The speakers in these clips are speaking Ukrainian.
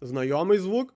Знайомий звук?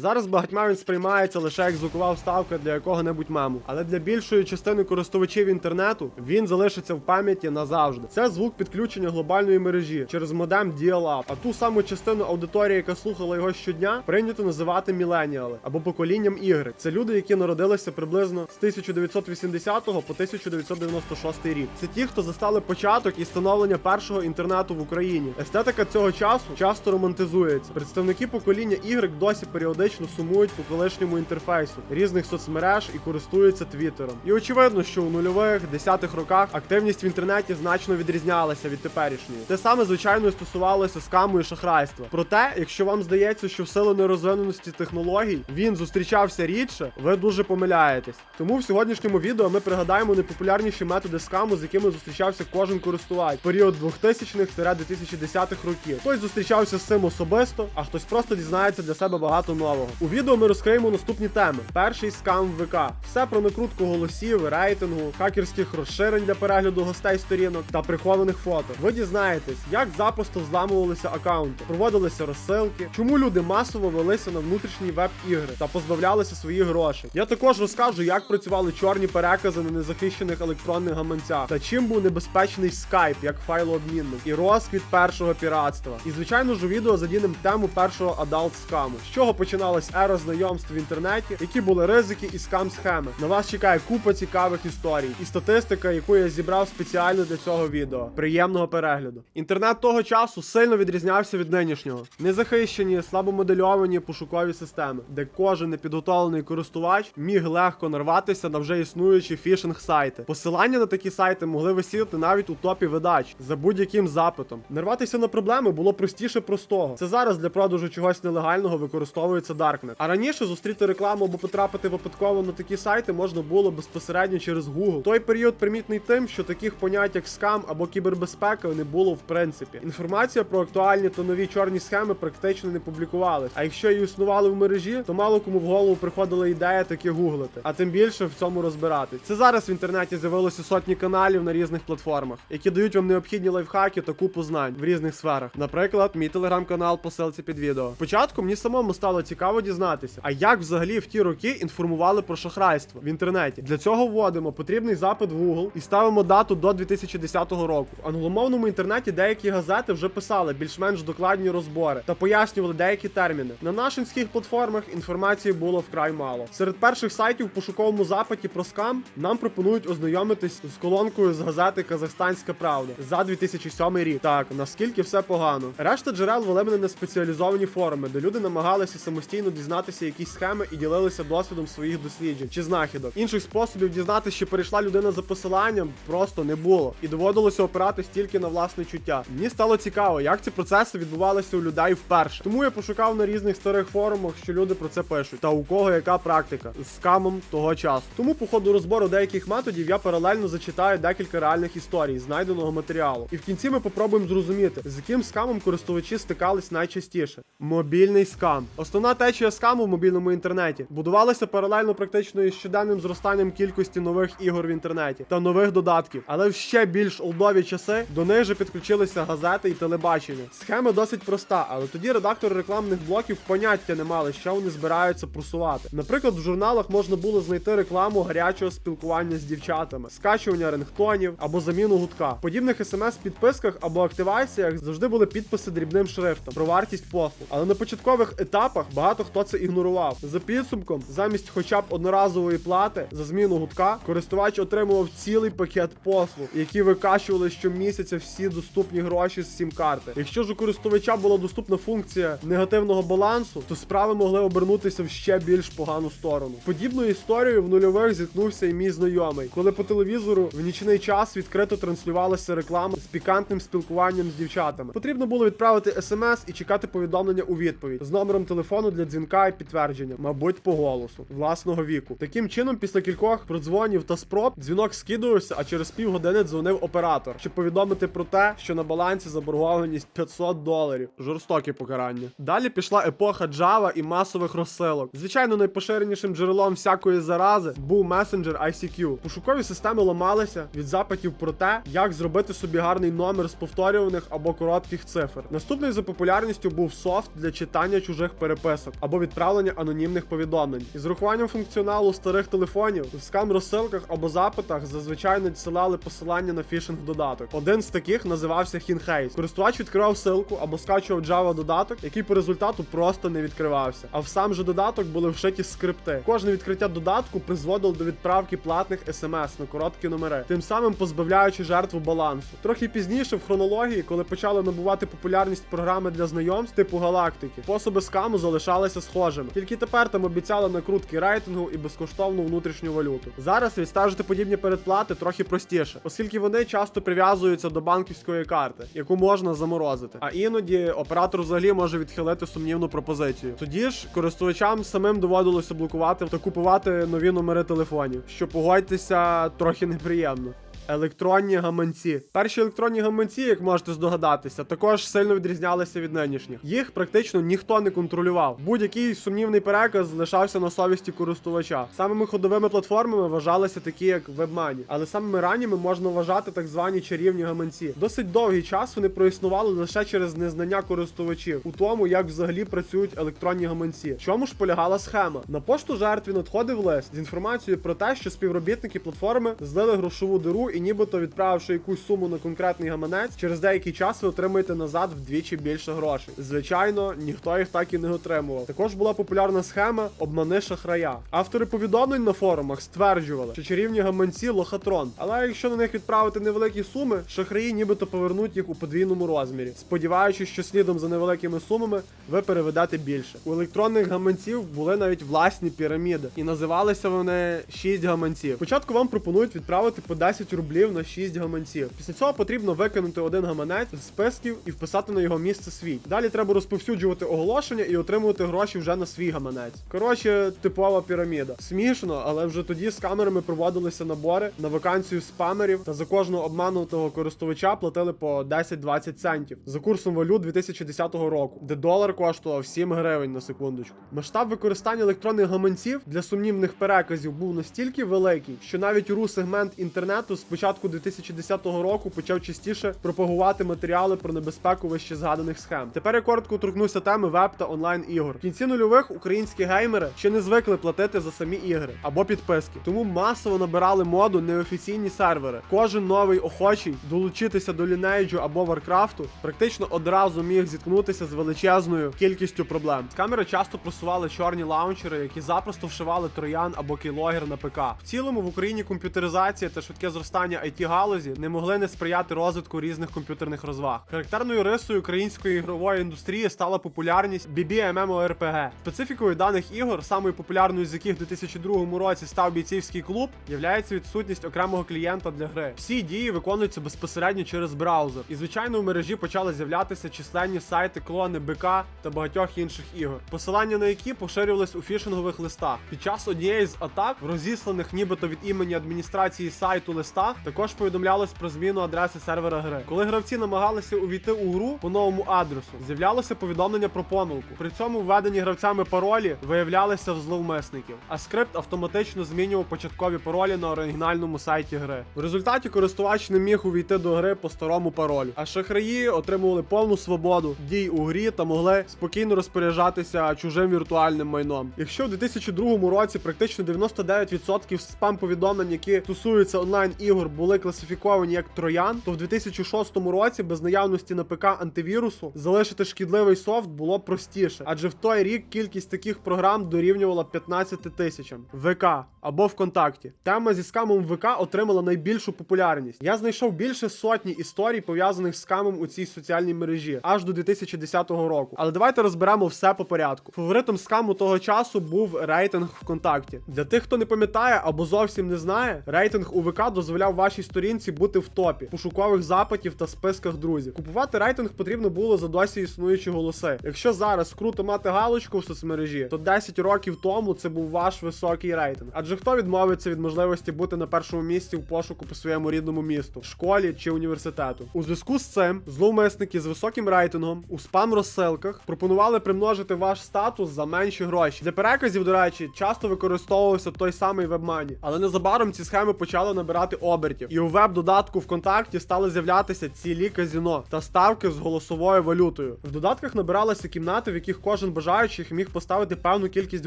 Зараз багатьма він сприймається лише як звукова вставка для якого-небудь мему. Але для більшої частини користувачів інтернету він залишиться в пам'яті назавжди. Це звук підключення глобальної мережі через модем Dial-Up. А ту саму частину аудиторії, яка слухала його щодня, прийнято називати міленіали або поколінням ігри. Це люди, які народилися приблизно з 1980 по 1996 рік. Це ті, хто застали початок і становлення першого інтернету в Україні. Естетика цього часу часто романтизується. Представники покоління ігрек досі періодично сумують по колишньому інтерфейсу різних соцмереж і користуються твіттером. І очевидно, що у нульових десятих роках активність в інтернеті значно відрізнялася від теперішньої. Те саме звичайно стосувалося скаму і шахрайства. Проте, якщо вам здається, що в силу нерозвиненості технологій він зустрічався рідше, ви дуже помиляєтесь. Тому в сьогоднішньому відео ми пригадаємо найпопулярніші методи скаму, з якими зустрічався кожен користувач період 2000-х-2010-х років. Хтось зустрічався з цим особисто, а хтось просто дізнається для себе багато нового. У відео ми розкриємо наступні теми: перший скам ВК, все про накрутку голосів, рейтингу, хакерських розширень для перегляду гостей сторінок та прихованих фото. Ви дізнаєтесь, як запросто зламувалися аккаунти, проводилися розсилки, чому люди масово велися на внутрішні веб-ігри та позбавлялися своїх грошей. Я також розкажу, як працювали чорні перекази на незахищених електронних гаманцях та чим був небезпечний скайп як файлообмінник і розквіт першого піратства. І звичайно ж у відео задінемо тему першого адалт скаму. З чого починалась ера знайомств в інтернеті, які були ризики і скам схеми. На вас чекає купа цікавих історій і статистика, яку я зібрав спеціально для цього відео. Приємного перегляду. Інтернет того часу сильно відрізнявся від нинішнього. Незахищені, слабомодельовані пошукові системи, де кожен непідготовлений користувач міг легко нарватися на вже існуючі фішинг сайти. Посилання на такі сайти могли висіти навіть у топі видач за будь-яким запитом. Нарватися на проблеми було простіше простого. Це зараз для продажу чогось нелегального використовується Darknet. А раніше зустріти рекламу або потрапити випадково на такі сайти можна було безпосередньо через Google. Той період примітний тим, що таких понять як скам або кібербезпека не було в принципі. Інформація про актуальні та нові чорні схеми практично не публікувалась. А якщо і існували в мережі, то мало кому в голову приходила ідея таке гуглити, а тим більше в цьому розбиратись. Це зараз в інтернеті з'явилося сотні каналів на різних платформах, які дають вам необхідні лайфхаки та купу знань в різних сферах. Наприклад, мій телеграм-канал по ссылці під відео. Спочатку мені самому стало цікаво дізнатися, а як взагалі в ті роки інформували про шахрайство в інтернеті. Для цього вводимо потрібний запит в Google і ставимо дату до 2010 року. В англомовному інтернеті деякі газети вже писали більш-менш докладні розбори та пояснювали деякі терміни. На нашинських платформах інформації було вкрай мало. Серед перших сайтів в пошуковому запиті про скам нам пропонують ознайомитись з колонкою з газети Казахстанська Правда за 2007 рік. Так, наскільки все погано. Решта джерел вели мене на спеціалізовані форуми, де люди намагалися самостійно дізнатися якісь схеми і ділилися досвідом своїх досліджень чи знахідок. Інших способів дізнатися, чи перейшла людина за посиланням, просто не було, і доводилося опиратись тільки на власне чуття. Мені стало цікаво, як ці процеси відбувалися у людей вперше. Тому я пошукав на різних старих форумах, що люди про це пишуть, та у кого яка практика з скамом того часу. Тому по ходу розбору деяких методів я паралельно зачитаю декілька реальних історій, знайденого матеріалу. І в кінці ми попробуємо зрозуміти, з яким скамом користувачі стикались найчастіше. Мобільний скам. Основна течія скаму в мобільному інтернеті будувалася паралельно практично із щоденним зростанням кількості нових ігор в інтернеті та нових додатків. Але в ще більш олдові часи до них же підключилися газети і телебачення. Схема досить проста, але тоді редактори рекламних блоків поняття не мали, що вони збираються просувати. Наприклад, в журналах можна було знайти рекламу гарячого спілкування з дівчатами, скачування рингтонів або заміну гудка. В подібних смс-підписках або активаціях завжди були підписи дрібним шрифтом про вартість послуг. Але на початкових етапах багато хто це ігнорував. За підсумком, замість хоча б одноразової плати за зміну гудка, користувач отримував цілий пакет послуг, які викачували щомісяця всі доступні гроші з сім-карти. Якщо ж у користувача була доступна функція негативного балансу, то справи могли обернутися в ще більш погану сторону. Подібною історією в нульових зіткнувся і мій знайомий, коли по телевізору в нічний час відкрито транслювалася реклама з пікантним спілкуванням з дівчатами. Потрібно було відправити смс і чекати повідомлення у відповідь з номером телефону для дзвінка і підтвердження, мабуть, по голосу власного віку. Таким чином, після кількох продзвонів та спроб, дзвінок скидувався, а через півгодини дзвонив оператор, щоб повідомити про те, що на балансі заборгованість 500 доларів. Жорстоке покарання. Далі пішла епоха Java і масових розсилок. Звичайно, найпоширенішим джерелом всякої зарази був месенджер ICQ. Пошукові системи ламалися від запитів про те, як зробити собі гарний номер з повторюваних або коротких цифр. Наступний за популярністю був софт для читання чужих переписок або відправлення анонімних повідомлень. Із урахуванням функціоналу старих телефонів в скам розсилках або запитах зазвичай надсилали посилання на фішинг додаток. Один з таких називався Хінхейс. Користувач відкривав ссылку або скачував Java додаток, який по результату просто не відкривався. А в сам же додаток були вшиті скрипти. Кожне відкриття додатку призводило до відправки платних смс на короткі номери, тим самим позбавляючи жертву балансу. Трохи пізніше в хронології, коли почали набувати популярність програми для знайомств типу галактики, способи скаму залишалися схожими. Тільки тепер там обіцяли накрутки рейтингу і безкоштовну внутрішню валюту. Зараз відстежити подібні передплати трохи простіше, оскільки вони часто прив'язуються до банківської карти, яку можна заморозити. А іноді оператор взагалі може відхилити сумнівну пропозицію. Тоді ж користувачам самим доводилося блокувати та купувати нові номери телефонів, що погодьтеся трохи неприємно. Електронні гаманці. Перші електронні гаманці, як можете здогадатися, також сильно відрізнялися від нинішніх. Їх практично ніхто не контролював. Будь-який сумнівний переказ лишався на совісті користувача. Самими ходовими платформами вважалися такі, як WebMoney. Але самими ранніми можна вважати так звані чарівні гаманці. Досить довгий час вони проіснували лише через незнання користувачів у тому, як взагалі працюють електронні гаманці. Чому ж полягала схема? На пошту жертві надходив лист з інформацією про те, що співробітники платформи злили грошову диру і нібито відправивши якусь суму на конкретний гаманець, через деякий час ви отримаєте назад вдвічі більше грошей. Звичайно, ніхто їх так і не отримував. Також була популярна схема обмани шахрая. Автори повідомлень на форумах стверджували, що чарівні гаманці лохатрон. Але якщо на них відправити невеликі суми, шахраї нібито повернуть їх у подвійному розмірі, сподіваючись, що слідом за невеликими сумами ви переведете більше. У електронних гаманців були навіть власні піраміди, і називалися вони 6 гаманців. Спочатку вам пропонують відправити по 10 рублів на 6 гаманців. Після цього потрібно викинути один гаманець з списків і вписати на його місце свій. Далі треба розповсюджувати оголошення і отримувати гроші вже на свій гаманець. Коротше, типова піраміда. Смішно, але вже тоді з камерами проводилися набори на вакансію спамерів, та за кожного обманутого користувача платили по 10-20 центів за курсом валют 2010 року, де долар коштував 7 гривень на секундочку. Масштаб використання електронних гаманців для сумнівних переказів був настільки великий, що навіть ру сегмент інтернету з початку 2010 року почав частіше пропагувати матеріали про небезпеку вище згаданих схем. Тепер я коротко торкнуся теми веб та онлайн ігор. В кінці нульових українські геймери ще не звикли платити за самі ігри або підписки, тому масово набирали моду неофіційні сервери. Кожен новий охочий долучитися до Lineage або Варкрафту практично одразу міг зіткнутися з величезною кількістю проблем. Камери часто просували чорні лаунчери, які запросто вшивали троян або кейлогер на ПК. В цілому в Україні комп'ютеризація та швидке зростання it галузі не могли не сприяти розвитку різних комп'ютерних розваг. Характерною рисою української ігрової індустрії стала популярність BBMMORPG. Специфікою даних ігор, самою популярною з яких в 2002 році став бійцівський клуб, являється відсутність окремого клієнта для гри. Всі дії виконуються безпосередньо через браузер. І звичайно, у мережі почали з'являтися численні сайти, клони БК та багатьох інших ігор, посилання на які поширювались у фішингових листах. Під час однієї з атак, в розісланих нібито від імені адміністрації сайту листах, також повідомлялось про зміну адреси сервера гри. Коли гравці намагалися увійти у гру по новому адресу, з'являлося повідомлення про помилку. При цьому введені гравцями паролі виявлялися в зловмисників, а скрипт автоматично змінював початкові паролі на оригінальному сайті гри. В результаті користувач не міг увійти до гри по старому паролю, а шахраї отримували повну свободу дій у грі та могли спокійно розпоряджатися чужим віртуальним майном. Якщо в 2002 році практично 99% спам-повідомлень, які стосуються онлайн ігор, були класифіковані як троян, то в 2006 році без наявності на ПК антивірусу залишити шкідливий софт було простіше, адже в той рік кількість таких програм дорівнювала 15 тисячам ВК або ВКонтакті. Тема зі скамом ВК отримала найбільшу популярність. Я знайшов більше сотні історій пов'язаних з скамом у цій соціальній мережі аж до 2010 року. Але давайте розберемо все по порядку. Фаворитом скаму того часу був рейтинг ВКонтакті. Для тих, хто не пам'ятає або зовсім не знає, рейтинг у ВК дозволяв дозволяв вашій сторінці бути в топі, пошукових запитів та списках друзів. Купувати рейтинг потрібно було за досі існуючі голоси. Якщо зараз круто мати галочку в соцмережі, то 10 років тому це був ваш високий рейтинг. Адже хто відмовиться від можливості бути на першому місці в пошуку по своєму рідному місту, школі чи університету? У зв'язку з цим зловмисники з високим рейтингом у спам розсилках пропонували примножити ваш статус за менші гроші. Для переказів, до речі, часто використовувався той самий вебмані, але незабаром ці схеми почали набирати обертів, і у веб-додатку ВКонтакті стали з'являтися цілі казіно та ставки з голосовою валютою. В додатках набиралися кімнати, в яких кожен бажаючий міг поставити певну кількість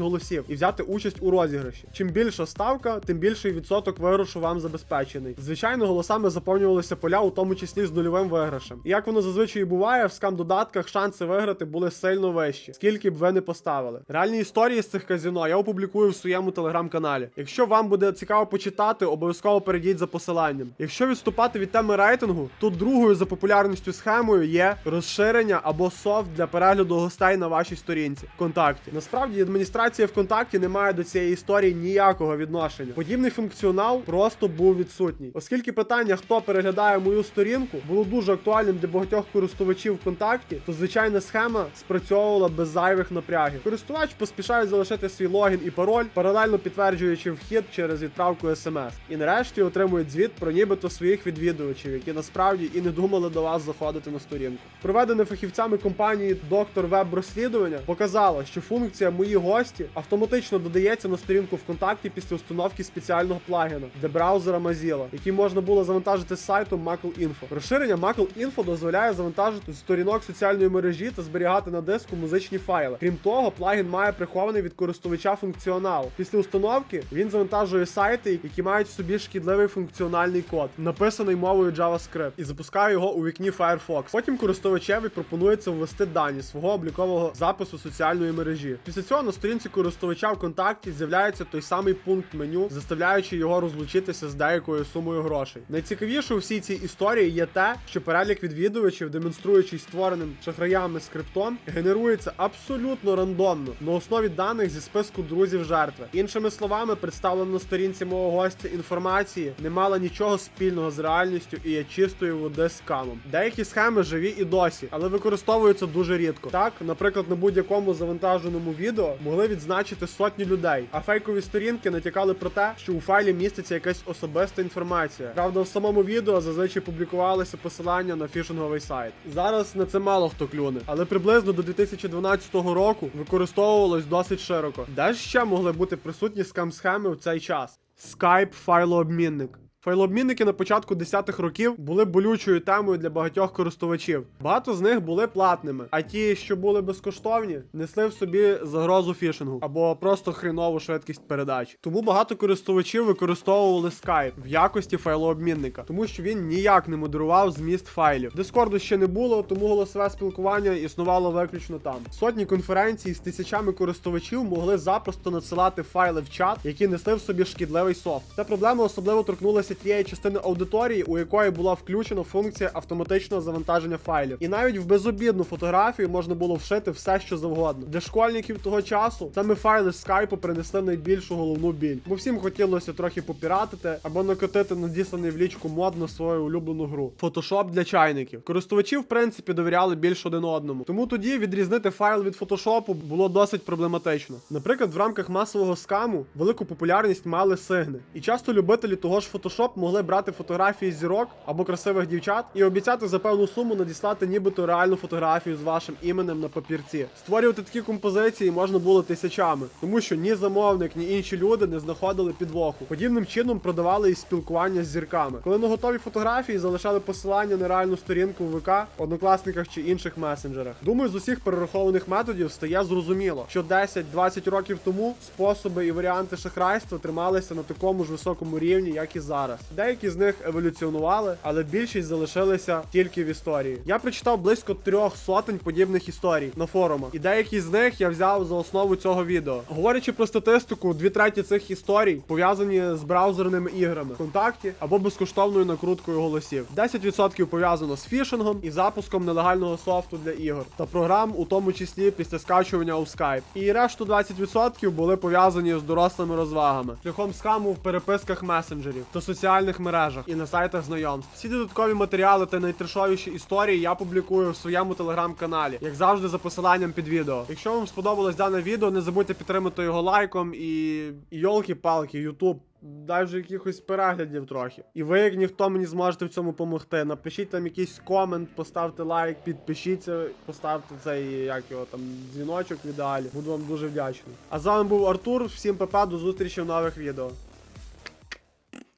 голосів і взяти участь у розіграші. Чим більша ставка, тим більший відсоток виграшу вам забезпечений. Звичайно, голосами заповнювалися поля, у тому числі з нульовим виграшем. І як воно зазвичай буває, в скам-додатках шанси виграти були сильно вищі, скільки б ви не поставили. Реальні історії з цих казіно я опублікую в своєму телеграм-каналі. Якщо вам буде цікаво почитати, обов'язково перейдіть за посиланням. Якщо відступати від теми рейтингу, то другою за популярністю схемою є розширення або софт для перегляду гостей на вашій сторінці ВКонтакті. Насправді адміністрація ВКонтакті не має до цієї історії ніякого відношення. Подібний функціонал просто був відсутній, оскільки питання, хто переглядає мою сторінку, було дуже актуальним для багатьох користувачів ВКонтакті, то звичайна схема спрацьовувала без зайвих напрягів. Користувач поспішає залишити свій логін і пароль, паралельно підтверджуючи вхід через відправку смс. І нарешті отримують звіт про нібито своїх відвідувачів, які насправді і не думали до вас заходити на сторінку. Проведене фахівцями компанії Доктор Веб розслідування показало, що функція мої гості автоматично додається на сторінку ВКонтакті після установки спеціального плагіна для браузера Mozilla, який можна було завантажити з сайту Macle.info. Розширення Macle.info дозволяє завантажити сторінок соціальної мережі та зберігати на диску музичні файли. Крім того, плагін має прихований від користувача функціонал. Після установки він завантажує сайти, які мають в собі шкідливий функціональний код, написаний мовою JavaScript, і запускає його у вікні Firefox. Потім користувачеві пропонується ввести дані свого облікового запису соціальної мережі. Після цього на сторінці користувача ВКонтакті з'являється той самий пункт меню, заставляючи його розлучитися з деякою сумою грошей. Найцікавіше у всій цій історії є те, що перелік відвідувачів, демонструючий створеним шахраями скриптом, генерується абсолютно рандомно на основі даних зі списку друзів жертви. Іншими словами, представлена на сторінці мого гостя інформації не мала нічого спільного з реальністю і є чистою води скамом. Деякі схеми живі і досі, але використовуються дуже рідко. Так, наприклад, на будь-якому завантаженому відео могли відзначити сотні людей, а фейкові сторінки натякали про те, що у файлі міститься якась особиста інформація. Правда, в самому відео зазвичай публікувалися посилання на фішинговий сайт. Зараз на це мало хто клюне, але приблизно до 2012 року використовувалось досить широко. Де ж ще могли бути присутні скам-схеми в цей час? Skype файлообмінник. Файлообмінники на початку 10-х років були болючою темою для багатьох користувачів. Багато з них були платними, а ті, що були безкоштовні, несли в собі загрозу фішингу або просто хрінову швидкість передачі. Тому багато користувачів використовували Skype в якості файлообмінника, тому що він ніяк не модерував зміст файлів. Дискорду ще не було, тому голосове спілкування існувало виключно там. Сотні конференцій з тисячами користувачів могли запросто надсилати файли в чат, які несли в собі шкідливий софт. Ця проблема особливо торкнулася тієї частини аудиторії, у якої була включена функція автоматичного завантаження файлів. І навіть в безобідну фотографію можна було вшити все, що завгодно. Для школьників того часу саме файли з скайпу принесли найбільшу головну біль, бо всім хотілося трохи попіратити або накотити надісланий в лічку мод на свою улюблену гру. Фотошоп для чайників. Користувачі, в принципі, довіряли більш один одному. Тому тоді відрізнити файл від фотошопу було досить проблематично. Наприклад, в рамках масового скаму велику популярність мали сигни. І часто любителі того ж фотошопу могли брати фотографії зірок або красивих дівчат і обіцяти за певну суму надіслати нібито реальну фотографію з вашим іменем на папірці. Створювати такі композиції можна було тисячами, тому що ні замовник, ні інші люди не знаходили підвоху. Подібним чином продавали і спілкування з зірками. Коли на готові фотографії залишали посилання на реальну сторінку в ВК, однокласниках чи інших месенджерах. Думаю, з усіх перерахованих методів стає зрозуміло, що 10-20 років тому способи і варіанти шахрайства трималися на такому ж високому рівні, як і зараз. Деякі з них еволюціонували, але більшість залишилися тільки в історії. Я прочитав близько трьох сотень подібних історій на форумах, і деякі з них я взяв за основу цього відео. Говорячи про статистику, дві треті цих історій пов'язані з браузерними іграми ВКонтакті або безкоштовною накруткою голосів. 10% пов'язано з фішингом і запуском нелегального софту для ігор та програм, у тому числі після скачування у Skype. І решту 20% були пов'язані з дорослими розвагами, шляхом скаму в переписках месенджерів та соціальних соціальних мережах і на сайтах знайомств. Всі додаткові матеріали та найтрешовіші історії я публікую в своєму телеграм-каналі, як завжди, за посиланням під відео. Якщо вам сподобалось дане відео, не забудьте підтримати його лайком і йолки-палки, Ютуб. Дай вже якихось переглядів трохи. І ви, як ніхто, мені зможете в цьому допомогти. Напишіть там якийсь комент, поставте лайк, підпишіться, поставте цей як його там дзвіночок в ідеалі. Буду вам дуже вдячний. А з вами був Артур. Всім папа, до зустрічі в нових відео.